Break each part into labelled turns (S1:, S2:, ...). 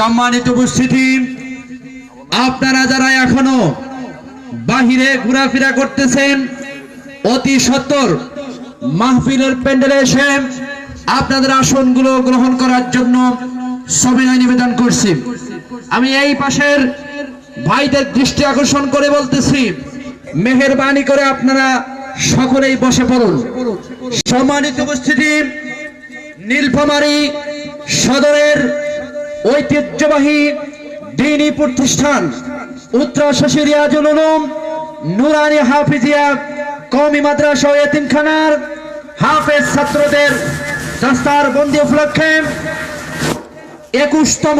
S1: সম্মানিত উপস্থিতি, আপনারা যারা এখনও বাহিরে ঘোরাফেরা করতেছেন, অতি সত্তর মাহফিলের প্যান্ডেলে এসে আপনাদের আসনগুলো গ্রহণ করার জন্য সবিনয় নিবেদন করছি। আমি এই পাশের ভাইদের দৃষ্টি আকর্ষণ করে বলতেছি, মেহেরবানি করে আপনারা সকলেই বসে পড়ুন। সম্মানিত উপস্থিতি, নীলফামারী সদরের ঐতিহ্যবাহী দিনী প্রতিষ্ঠান উত্তর শশিরিয়াজুল উলুম, নুরানি হাফিজিয়া কওমি মাদ্রাসা ও এতিমখানার হাফেজ ছাত্রদের দস্তার বন্দি উপলক্ষে একুশতম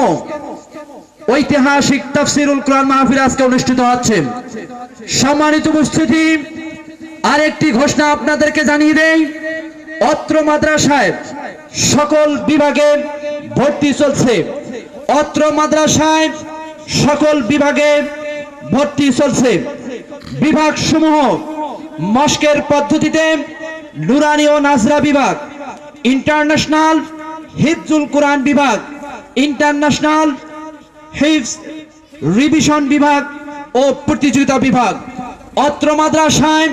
S1: ঐতিহাসিক তাফসিরুল কোরআন মাহফিল আজকে অনুষ্ঠিত হচ্ছে। সম্মানিত উপস্থিতি, আরেকটি ঘোষণা আপনাদেরকে জানিয়ে দেই, অত্র মাদ্রাসায় সকল বিভাগে ভর্তি চলছে। অত্র মাদ্রাসায় সকল বিভাগে ভর্তি চলছে। বিভাগ সমূহ মস্কের পদ্ধতিতে নুরানি ও নাজরা বিভাগ, ইন্টারন্যাশনাল হিফজুল কোরআন বিভাগ, ইন্টারন্যাশনাল হিফজ রিভিশন বিভাগ ও প্রতিযোগিতা বিভাগ। অত্র মাদ্রাসায়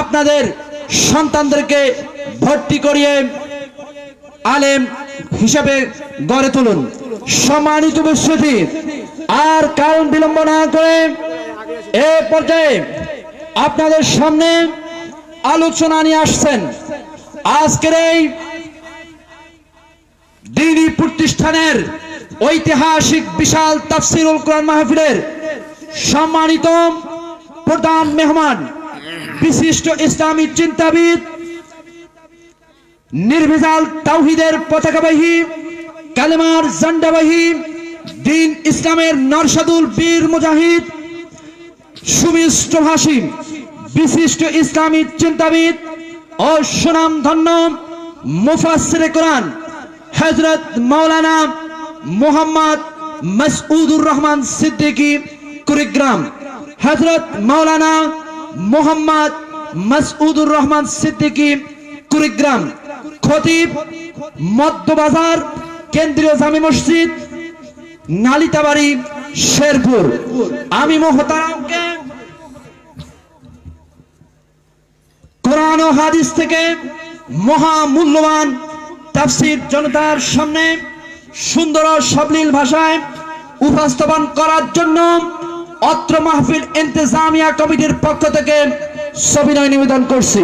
S1: আপনাদের সন্তানদেরকে ভর্তি করিয়ে আলেম হিসাবে গড়ে তুলুন। সম্মানিত উপস্থিতি। আর কারণ বিলম্ব না করে এ পর্যায়ে আপনাদের সামনে আলোচনা নিয়ে আসছেন। আজকের এই দিনী প্রতিষ্ঠানের ঐতিহাসিক বিশাল তাফসিরুল কোরআন মাহফিলের সম্মানিত প্রধান মেহমান, বিশিষ্ট ইসলামী চিন্তাবিদ, নির্ভেজাল তাওহিদের পতাকাবাহী কালেমার জান্ডাবাহী দিন ইসলামের নরসাদুল বীর মুজাহিদ, সুমিষ্ট ভাষী বিশিষ্ট ইসলামী চিন্তাবিদ ও সুনাম ধন্য মুফাসসিরে কোরআন হযরত মাওলানা মোহাম্মদ মাসউদুর রহমান সিদ্দিকী কুড়িগ্রাম, হযরত মাওলানা মোহাম্মদ মাসউদুর রহমান সিদ্দিকী কুড়িগ্রাম, খতিব মধ্যবাজার কেন্দ্রীয় জামি মসজিদ, নালিতাবাড়ি, শেরপুর। আমি মোহতারামকে কোরআন ও হাদিস থেকে মহা মূল্যবান তাফসির জনতার সামনে সুন্দর সাবলীল ভাষায় উপস্থাপন করার জন্য অত্র মাহফিল ইন্তেজামিয়া কমিটির পক্ষ থেকে সবিনয় নিবেদন করছি।